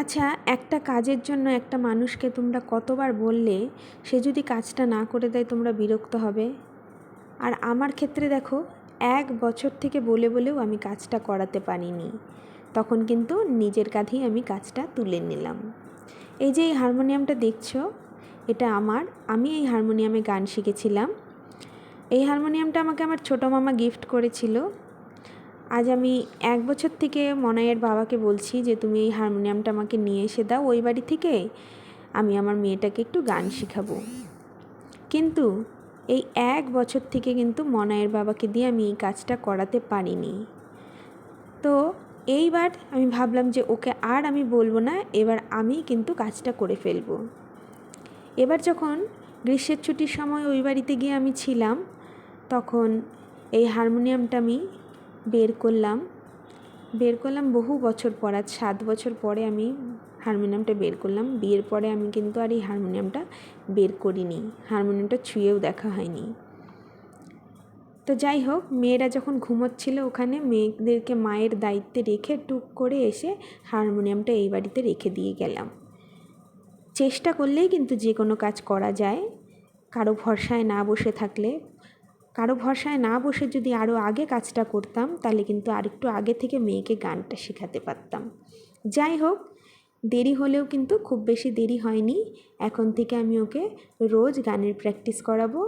আচ্ছা একটা কাজের জন্য একটা মানুষকে তোমরা কতবার বললে সে যদি কাজটা না করে দেয় তোমরা বিরক্ত হবে? আর আমার ক্ষেত্রে দেখো, এক বছর থেকে বলে বলেও আমি কাজটা করাতে পারিনি। তখন কিন্তু নিজের কাঁধেই আমি কাজটা তুলে নিলাম। এই যে এই হারমোনিয়ামটা দেখছ, এটা আমার। আমি এই হারমোনিয়ামে গান শিখেছিলাম। এই হারমোনিয়ামটা আমাকে আমার ছোটো মামা গিফট করেছিল। আজ আমি এক বছর থেকে মনাইয়ের বাবাকে বলছি যে, তুমি এই হারমোনিয়ামটা আমাকে নিয়ে এসে দাও, ওই বাড়ি থেকে আমি আমার মেয়েটাকে একটু গান শেখাবো। কিন্তু এই এক বছর থেকে কিন্তু মনায়ের বাবাকে দিয়ে আমি এই কাজটা করাতে পারিনি। তো এইবার আমি ভাবলাম যে, ওকে আর আমি বলব না, এবার আমি কিন্তু কাজটা করে ফেলব। এবার যখন গ্রীষ্মের ছুটির সময় ওই বাড়িতে গিয়ে আমি ছিলাম, তখন এই হারমোনিয়ামটা আমি বের করলাম। বের করলাম বহু বছর পর, আজ সাত বছর পরে আমি হারমোনিয়ামটা বের করলাম। বিয়ের পরে আমি কিন্তু আর এই হারমোনিয়ামটা বের করিনি। হারমোনিয়ামটা ছুঁয়েও দেখা হয়নি। তো যাই হোক, মেয়েরা যখন ঘুমোচ্ছিল ওখানে, মেয়েদেরকে মায়ের দায়িত্বে রেখে টুক করে এসে হারমোনিয়ামটা এই বাড়িতে রেখে দিয়ে গেলাম। চেষ্টা করলেই কিন্তু যে কোনো কাজ করা যায়। কারও ভরসায় না বসে থাকলে কারও ভরসায় না বসে যদি আরও আগে কাজটা করতাম, তাহলে কিন্তু আরেকটু আগে থেকে মেয়েকে গানটা শেখাতে পারতাম। যাই হোক, দেরি হলেও কিন্তু খুব বেশি দেরি হয়নি। এখন থেকে আমি ওকে রোজ গানের প্র্যাকটিস করাবো।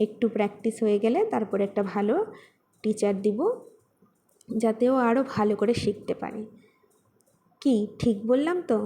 একটু প্র্যাকটিস হয়ে গেলে তারপরে একটা ভালো টিচার দিব, যাতে ও আরও ভালো করে শিখতে পারে। কি, ঠিক বললাম তো?